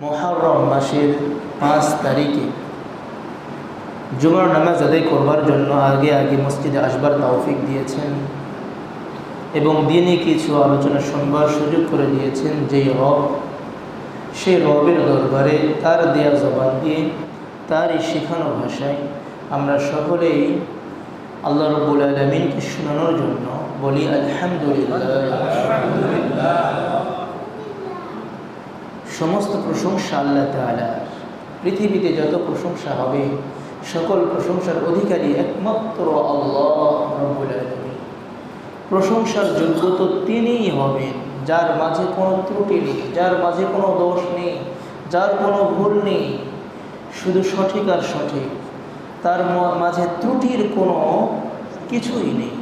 মহারম মাসের পাঁচ তারিখে জুমার নামাজ আদায় করবার জন্য আগে আগে মসজিদে আসবার তৌফিক দিয়েছেন এবং দিনে কিছু আলোচনা শুনবার সুযোগ করে দিয়েছেন যেই রব, সেই রবের দরবারে তার দেয়া জবান দিয়ে তারই শেখানো ভাষায় আমরা সকলেই আল্লাহ রব্বুল আলমিনকে শোনানোর জন্য বলি আলহামদুলিল্লাহ। সমস্ত প্রশংসা আল্লাহ তালা পৃথিবীতে যত প্রশংসা হবে, সকল প্রশংসার অধিকারী একমাত্র আল্লাহ প্রশংসার যোগ্য তো তিনিই হবেন, যার মাঝে কোনো ত্রুটি নেই, যার মাঝে কোনো দোষ নেই, যার কোনো ভুল নেই, শুধু সঠিক আর সঠিক। তার মাঝে ত্রুটির কোনো কিছুই নেই,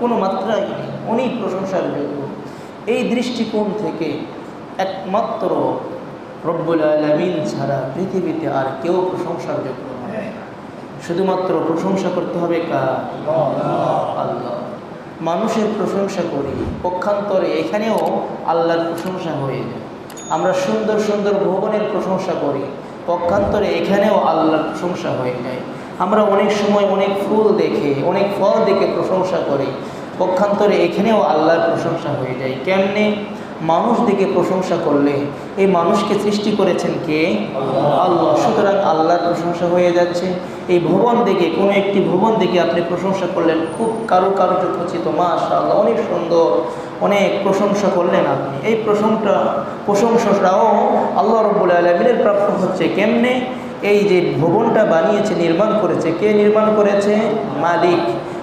কোনো মাত্রাই নেই উনি প্রশংসার যোগ্য। এই দৃষ্টিকোণ থেকে একমাত্র রব্বুল আলমিন ছাড়া পৃথিবীতে আর কেউ প্রশংসার যোগ্য শুধুমাত্র প্রশংসা করতে হবে কার? আল্লাহ। মানুষের প্রশংসা করি, পক্ষান্তরে এখানেও আল্লাহর প্রশংসা হয়ে যায়। আমরা সুন্দর সুন্দর ভবনের প্রশংসা করি, পক্ষান্তরে এখানেও আল্লাহর প্রশংসা হয়ে যায়। আমরা অনেক সময় অনেক ফুল দেখে, অনেক ফল দেখে প্রশংসা করি, পক্ষান্তরে এখানেও আল্লাহর প্রশংসা হয়ে যায়। কেমনে? মানুষ দিকে প্রশংসা করলে এই মানুষকে সৃষ্টি করেছেন কে? আল্লাহ। সুতরাং আল্লাহর প্রশংসা হয়ে যাচ্ছে। এই ভবন দেখে কোনো একটি ভবন দেখে আপনি প্রশংসা করলেন খুব কারও কারুজ খচিত মাশা আল্লাহ অনেক সুন্দর অনেক প্রশংসা করলেন আপনি। এই প্রশংসা প্রশংসাটাও আল্লাহ রব্বুল আলমিনের প্রাপ্ত হচ্ছে কেমনে? এই যে ভবনটা বানিয়েছে নির্মাণ করেছে কে নির্মাণ করেছে? মালিক।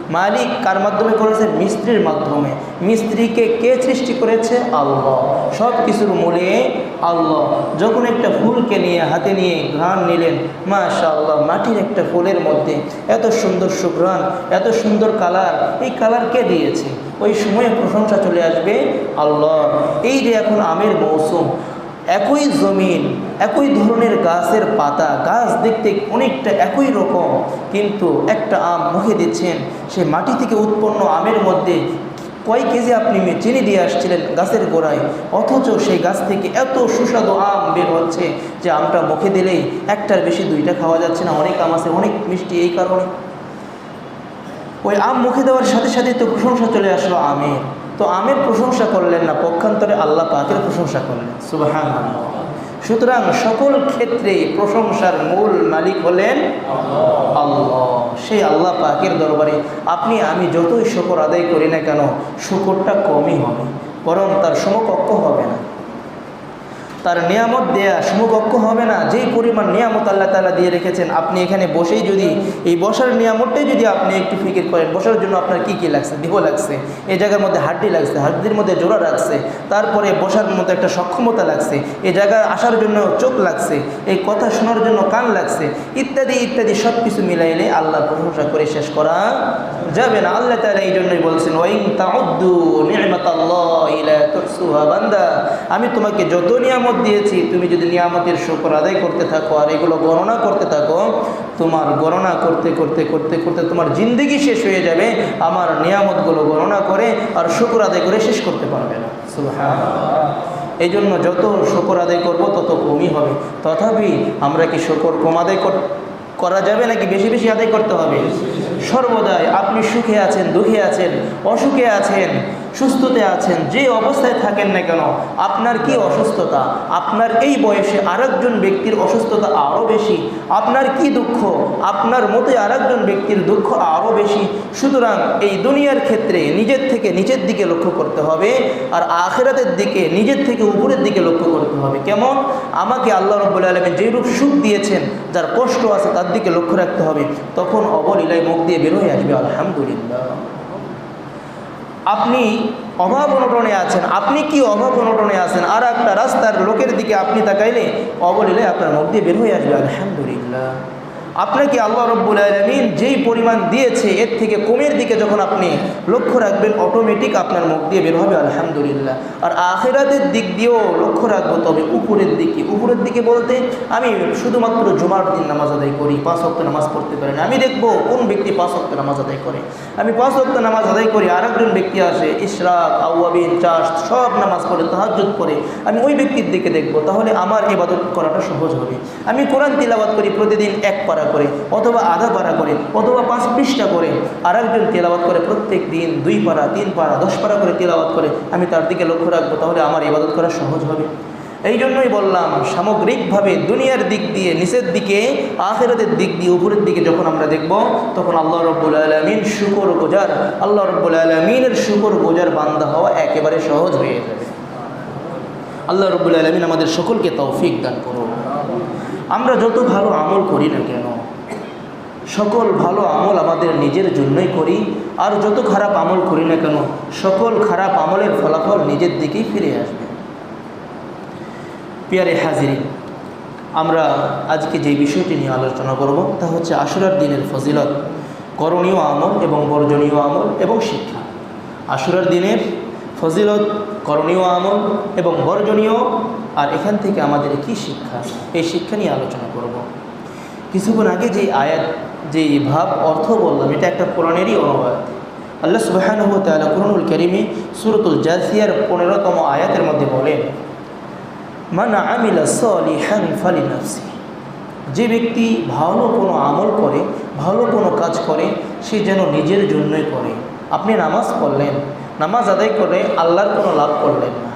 মালিক কার মাধ্যমে করেছে? মিস্ত্রির মাধ্যমে। মিস্ত্রিকে কে সৃষ্টি করেছে? আল্লাহ। সব কিছুর মূলে আল্লাহ। যখন একটা ফুলকে নিয়ে, হাতে নিয়ে ঘ্রাণ নিলেন মাশা আল্লাহ মাটির একটা ফুলের মধ্যে এত সুন্দর সুঘ্রাণ, এত সুন্দর কালার, এই কালার কে দিয়েছে? ওই সময়ে প্রশংসা চলে আসবে আল্লাহ। এই যে এখন আমের মৌসুম একই জমিন, একই ধরনের গাছের পাতা, গাছ দেখতে অনেকটা একই রকম, কিন্তু একটা আম মুখে দিচ্ছেন। সে মাটি থেকে উৎপন্ন আমের মধ্যে কয় কেজি আপনি চিনি দিয়ে আসছিলেন গাছের গোড়ায়? অথচ সেই গাছ থেকে এত সুস্বাদু আম বের হচ্ছে যে আমটা মুখে দিলেই একটার বেশি দুইটা খাওয়া যাচ্ছে না, অনেক আম আছে, অনেক মিষ্টি এই কারণে। ওই আম মুখে দেওয়ার সাথে সাথে তো প্রশংসা চলে আসলো আমের। তো আমের প্রশংসা করলেন না, পক্ষান্তরে আল্লাহ পাকের প্রশংসা করলেন। সুবাহান সুতরাং সকল ক্ষেত্রে প্রশংসার মূল মালিক হলেন আল্লাহ। সেই আল্লাহ পাকের দরবারে আপনি, আমি যতই শকর আদায় করি না কেন, শুকরটা কমই হবে, বরং তার সমকক্ষ হবে না। তার নিয়ামত দেয়া সমকক্ষ হবে না। যেই পরিমাণ নিয়ামত আল্লাহ তালা দিয়ে রেখেছেন, আপনি এখানে বসেই যদি এই বসার নিয়ামতটাই যদি আপনি একটু ফিকির করেন, বসার জন্য আপনার কি কি লাগছে? দেহ লাগছে, এই জায়গার মধ্যে হাড্ডি লাগছে, হাড্ডির মধ্যে জোড়া লাগছে, তারপরে বসার মতো একটা সক্ষমতা লাগছে, এই জায়গায় আসার জন্য চোখ লাগছে, এই কথা শোনার জন্য কান লাগছে, ইত্যাদি ইত্যাদি সব কিছু মিলাইলে আল্লাহ প্রশংসা করে শেষ করা যাবে না। আল্লাহ তালা এই জন্যই বলছেন ওয়াইং ইলা বান্দা। আমি তোমাকে যত নিয়ামত দিয়েছি, তুমি যদি নিয়ামতের শুকর আদায় করতে থাকো আর এগুলো গণনা করতে থাকো, তোমার গণনা করতে করতে করতে করতে তোমার জিন্দগি শেষ হয়ে যাবে, আমার নিয়ামতগুলো গণনা করে আর শুকর আদায় করে শেষ করতে পারবে না। এই জন্য যত শুকর আদায় করব, তত কমই হবে। তথাপি আমরা কি শুকর কম আদায় করা যাবে নাকি বেশি বেশি আদায় করতে হবে? সর্বদাই আপনি সুখে আছেন, দুঃখে আছেন, অসুখে আছেন সুস্থতে আছেন, যে অবস্থায় থাকেন না কেন, আপনার কি অসুস্থতা? আপনার এই বয়সে আরেকজন ব্যক্তির অসুস্থতা আরও বেশি। আপনার কি দুঃখ? আপনার মতে আরেকজন ব্যক্তির দুঃখ আরও বেশি। সুতরাং এই দুনিয়ার ক্ষেত্রে নিজের থেকে নিচের দিকে লক্ষ্য করতে হবে, আর আখেরাতের দিকে নিজের থেকে উপরের দিকে লক্ষ্য করতে হবে। কেমন? আমাকে আল্লাহ রব্বুল আলমী যেরূপ সুখ দিয়েছেন, যার কষ্ট আছে তার দিকে লক্ষ্য রাখতে হবে। তখন অবলীলায় মুখ দিয়ে বেরোয় আসবে, আলহামদুলিল্লাহ। আপনি অভাব অনটনে আছেন, আপনি কি অভাব অনটনে আছেন? আর একটা রাস্তার লোকের দিকে আপনি তাকাইলে অবলীলে আপনার মুখ দিয়ে বের হয়ে আসবে, আলহামদুলিল্লাহ। আপনাকে আল্লাহ রব্বুল আলমিন যেই পরিমাণ দিয়েছে, এর থেকে কমের দিকে যখন আপনি লক্ষ্য রাখবেন অটোমেটিক আপনার মুখ দিয়ে বের হবে, আলহামদুলিল্লাহ। আর আখেরাতের দিক দিয়েও লক্ষ্য রাখব, তবে উপরের দিকে। উপরের দিকে বলতে, আমি শুধুমাত্র জুমার দিন নামাজ আদায় করি, পাঁচ অক্ট নামাজ পড়তে পারি না। আমি দেখব কোন ব্যক্তি পাঁচ অক্ট নামাজ আদায় করে। আমি পাঁচ অক্ট নামাজ আদায় করি, আরেকজন ব্যক্তি আসে, ইশরাক, আউয়াবিন, চাষ, সব নামাজ পড়ে তাহাজুদ করে আমি ওই ব্যক্তির দিকে দেখব, তাহলে আমার এবাদত করাটা সহজ হবে। আমি কোরআন তিলাবাত করি, প্রতিদিন এক পারা করে, অথবা আধা পারা করে, অথবা পাঁচ পৃষ্ঠা করে আর একজন তেলাবাত করে প্রত্যেক দিন দুই পারা, তিন পারা, দশ পারা করে তেলাবাত করে, আমি তার দিকে লক্ষ্য রাখব, তাহলে আমার ইবাদত করা সহজ হবে। এই জন্যই বললাম, সামগ্রিকভাবে দুনিয়ার দিক দিয়ে, নিচের দিকে, আখেরাতের দিক দিয়ে, উপরের দিকে যখন আমরা দেখব, তখন আল্লাহ রব্বুল আলমিন শুকর গোজার, আল্লাহ রব্বুল আলমিনের শুকর গোজার বান্দা হওয়া একেবারে সহজ হয়ে যাবে। আল্লাহ রব্বুল আলমিন আমাদের সকলকে তৌফিক দান করুন। আমরা যত ভালো আমল করি না কেন? সকল ভালো আমল আমাদের নিজের জন্যই করি, আর যত খারাপ আমল করি না কেন, সকল খারাপ আমলের ফলাফল নিজের দিকেই ফিরে আসবে। পিয়ারে হাজিরি আমরা আজকে যে বিষয়টি নিয়ে আলোচনা করব, তা হচ্ছে আশুরার দিনের ফজিলত, করণীয় আমল এবং বর্জনীয় আমল এবং শিক্ষা। আশুরার দিনের ফজিলত, করণীয় আমল এবং বর্জনীয়। আর এখান থেকে আমাদের কি শিক্ষা? এই শিক্ষা নিয়ে আলোচনা করব। কিছুক্ষণ আগে যে আয়াত, যে ভাব, অর্থ বললাম, এটা একটা কোরআনেরই অনুবাদ। আল্লাহ সুবাহানুহ তালা কোরআনুল করিমে সুরতুল জাসিয়ার পনেরোতম আয়াতের মধ্যে বলেন, মানা আমিলা সলিহান ফালি নাফসি যে ব্যক্তি ভালো কোনো আমল করে, ভালো কোনো কাজ করে, সে যেন নিজের জন্যই করে। আপনি নামাজ পড়লেন নামাজ আদায় করে আল্লাহর কোনো লাভ করলেন না।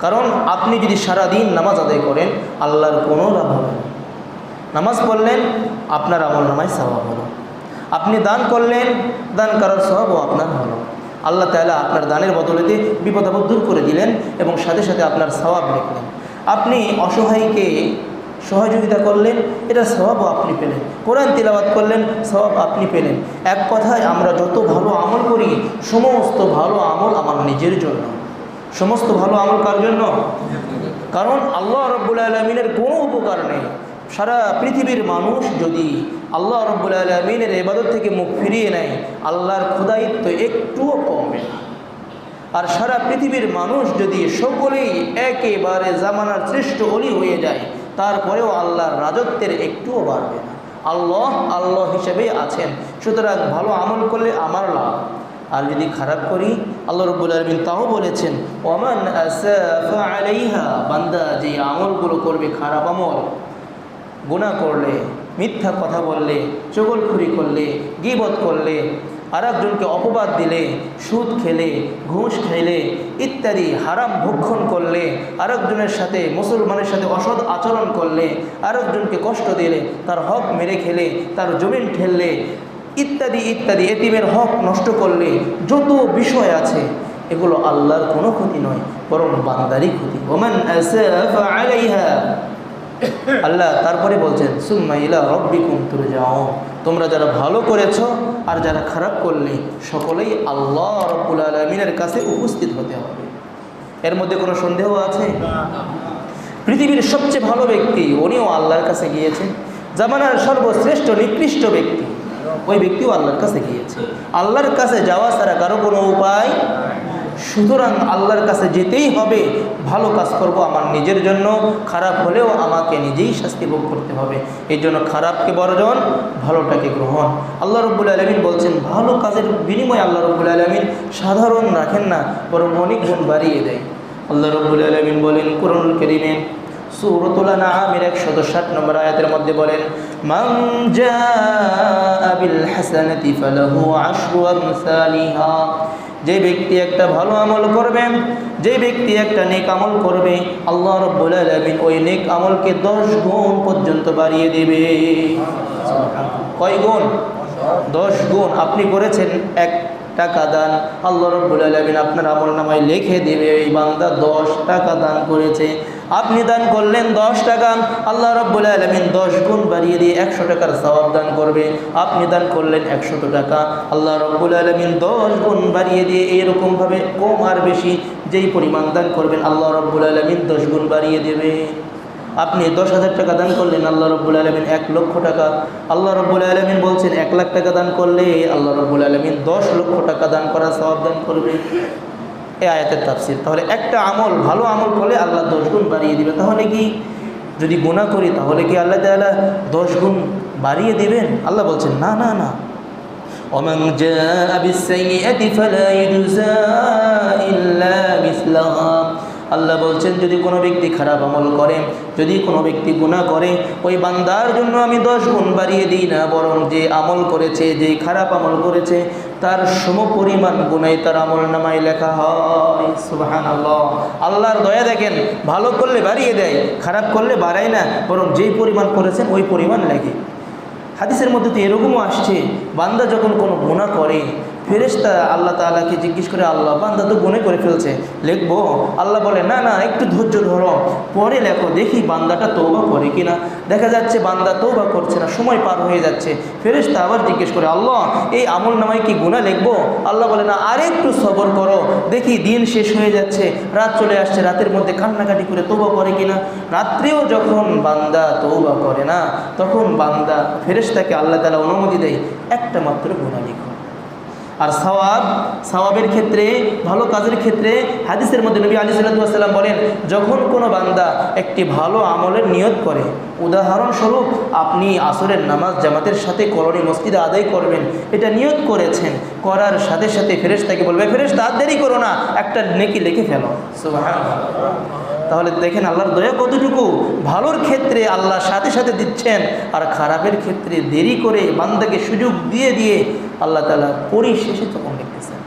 কারণ আপনি যদি সারাদিন নামাজ আদায় করেন, আল্লাহর কোনো লাভ হবে না। নামাজ পড়লেন, আপনার আমল নামায় স্বভাব হলো। আপনি দান করলেন, দান করার স্বভাবও আপনার হলো। আল্লাহ তালা আপনার দানের বদলেতে বিপদ আপদ দূর করে দিলেন এবং সাথে সাথে আপনার স্বভাব লিখলেন আপনি অসহায়কে সহযোগিতা করলেন, এটা স্বভাবও আপনি পেলেন। কোরআন তিলাবাত করলেন স্বভাব আপনি পেলেন। এক কথায় আমরা যত ভালো আমল করি, সমস্ত ভালো আমল আমার নিজের জন্য। সমস্ত ভালো আমল কার জন্য? কারণ আল্লাহ রব্বুল আলমিনের কোনো উপকার নেই। সারা পৃথিবীর মানুষ যদি আল্লাহ রব্বুল আলমিনের এবাদত থেকে মুখ ফিরিয়ে নেয়, আল্লাহর ক্ষুদায়িত্ব একটুও কমবে না। আর সারা পৃথিবীর মানুষ যদি সকলেই একেবারে জামানার শ্রেষ্ঠ অলি হয়ে যায় তারপরেও আল্লাহর রাজত্বের একটুও বাড়বে না। আল্লাহ আল্লাহ হিসেবেই আছেন। সুতরাং ভালো আমল করলে আমার লাভ। আর যদি খারাপ করি, আল্লাহ রব্বুল আলমিন তাও বলেছেন, ওমান বান্দা যে আমলগুলো করবে খারাপ আমল গুণা করলে, মিথ্যা কথা বললে, চগলখুরি করলে, গিবত করলে আর একজনকে অপবাদ দিলে, সুদ খেলে, ঘুষ খেলে, ইত্যাদি হারাম ভক্ষণ করলে, আরেকজনের সাথে, মুসলমানের সাথে অসৎ আচরণ করলে, আরেকজনকে কষ্ট দিলে, তার হক মেরে খেলে, তার জমিন ঠেললে, ইত্যাদি ইত্যাদি, এতিমের হক নষ্ট করলে, যত বিষয় আছে, এগুলো আল্লাহর কোনো ক্ষতি নয়, বরং বান্দারই ক্ষতি। ওমান আল্লাহ তারপরে বলছেন সুম্মা ইলা রব্বিকুম তুরজাও তোমরা যারা ভালো করেছ আর যারা খারাপ করলে সকলেই আল্লাহ রব্বুল আলমিনের কাছে উপস্থিত হতে হবে। এর মধ্যে কোনো সন্দেহ আছে? পৃথিবীর সবচেয়ে ভালো ব্যক্তি উনিও আল্লাহর কাছে গিয়েছেন। জামানার সর্বশ্রেষ্ঠ নিকৃষ্ট ব্যক্তি ওই ব্যক্তিও আল্লাহর কাছে গিয়েছে। আল্লাহর কাছে যাওয়া ছাড়া কারও কোনো উপায় সুতরাং আল্লাহর কাছে যেতেই হবে, ভালো কাজ করব আমার নিজের জন্য, খারাপ হলেও আমাকে নিজেই শাস্তি ভোগ করতে হবে। এই জন্য খারাপকে বর্জন, ভালোটাকে গ্রহণ। আল্লাহ রব্বুল আলমিন বলছেন, ভালো কাজের বিনিময়ে আল্লাহ রব্বুল আলমিন সাধারণ রাখেন না, বরং অনেক গুণ বাড়িয়ে দেয়। আল্লাহ রব্বুল আলমিন বলেন করুন কেরিমে সুরতুল্লাহ নামের একশত ষাট নম্বর আয়াতের মধ্যে বলেন যে ব্যক্তি একটা ভালো আমল করবে যে ব্যক্তি একটা নেক আমল করবে আল্লাহ রব্বুল আলামিন ওই নেক আমলকে দশ গুণ পর্যন্ত বাড়িয়ে দেবে। কয় গুণ? দশ গুণ। আপনি করেছেন এক টাকা দান। আল্লাহ রব্বুল আলমিন আপনার আমল নামায় লিখে দেবে, এই বান্দা দশ টাকা দান করেছে। আপনি দান করলেন দশ টাকা, আল্লাহ রব্বুল আলমিন দশ গুণ বাড়িয়ে দিয়ে একশো টাকার সবাব দান করবে। আপনি দান করলেন একশত টাকা, আল্লাহ রব্বুল আলমিন দশ গুণ বাড়িয়ে দিয়ে এইরকমভাবে কম আর বেশি যেই পরিমাণ দান করবেন, আল্লাহ রব্বুল আলমিন দশ গুণ বাড়িয়ে দেবে। আপনি দশ হাজার টাকা দান করলেন আল্লাহ রব্বুল আলমিন এক লক্ষ টাকা আল্লাহ রব্বুল আলমিন বলছেন এক লাখ টাকা দান করলে আল্লাহ রব্বুল আলমিন দশ লক্ষ টাকা দান করার সবাব দান করবে এ আয়াতের তাফসির তাহলে একটা আমল ভালো আমল করলে আল্লাহ দশ গুণ বাড়িয়ে দিবে তাহলে কি যদি গুণা করি তাহলে কি আল্লাহ তাআলা দশ গুণ বাড়িয়ে দিবেন আল্লাহ বলছেন না না না ومن جاء بالسيئة فلا يجزى إلا مثلها আল্লাহ বলছেন, যদি কোনো ব্যক্তি খারাপ আমল করে, যদি কোনো ব্যক্তি গুণা করে, ওই বান্দার জন্য আমি দশ গুণ বাড়িয়ে দিই না, বরং যে আমল করেছে, যে খারাপ আমল করেছে, তার সম পরিমাণ গুণাই তার আমল নামায় লেখা হয়। আল্লাহর দয়া দেখেন, ভালো করলে বাড়িয়ে দেয়, খারাপ করলে বাড়ায় না, বরং যেই পরিমাণ করেছেন, ওই পরিমাণ লেগে হাদিসের মধ্যে তো এরকমও আসছে, বান্দা যখন কোনো গুণা করে ফেরেশতা আল্লাহ তাআলাকে জিজ্ঞেস করে, আল্লাহ, বান্দা তো গুণে করে ফেলছে। লিখব, আল্লাহ বলে, না না, একটু ধৈর্য ধরো। পরে লেখো, দেখি বান্দাটা তৌবা করে কিনা। দেখা যাচ্ছে বান্দা তৌবা করছে না, সময় পার হয়ে যাচ্ছে। ফেরেশতা আবার জিজ্ঞেস করে, আল্লাহ, এই আমল নামায় কি গুণা লিখব? আল্লাহ বলে, না আরেকটু সবর করো। দেখি দিন শেষ হয়ে যাচ্ছে, রাত চলে আসছে, রাতের মধ্যে কান্নাকাটি করে তৌবা করে কিনা? রাত্রেও যখন বান্দা তৌবা করে না, তখন বান্দা ফেরেশতাকে আল্লাহ তালা অনুমতি দেয়, একটা মাত্র গুণা লিখো। আর সওয়াব, সওয়াবের ক্ষেত্রে, ভালো কাজের ক্ষেত্রে হাদিসের মধ্যে নবী আলী সাল্লাম বলেন, যখন কোনো বান্দা একটি ভালো আমলের নিয়ত করে, উদাহরণস্বরূপ আপনি আসরের নামাজ জামাতের সাথে করণী মসজিদে আদায় করবেন, এটা নিয়ত করেছেন, করার সাথে সাথে ফেরেশতাকে বলবে, ফেরেশতা, আর দেরি করো না, একটা নেকি লিখে ফেলো। তাহলে দেখেন আল্লাহর দয়া কতটুকু ভালোর ক্ষেত্রে আল্লাহ সাথে সাথে দিচ্ছেন, আর খারাপের ক্ষেত্রে দেরি করে বান্দাকে সুযোগ দিয়ে দিয়ে আল্লাহ তালা পরিশেষে তখন লিখতেছেন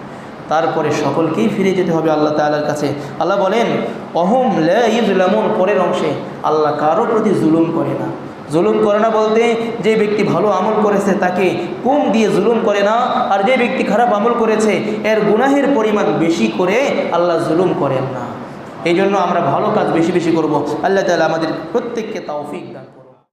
তারপরে সকলকেই ফিরে যেতে হবে আল্লাহ তালার কাছে। আল্লাহ বলেন, অহম লামুন পরের অংশে, আল্লাহ কারও প্রতি জুলুম করে না। জুলুম করে না বলতে, যে ব্যক্তি ভালো আমল করেছে তাকে কম দিয়ে জুলুম করে না, আর যে ব্যক্তি খারাপ আমল করেছে, এর গুনাহের পরিমাণ বেশি করে আল্লাহ জুলুম করেন না। এই জন্য আমরা ভালো কাজ বেশি বেশি করব। আল্লাহ তালা আমাদের প্রত্যেককে তৌফিক দান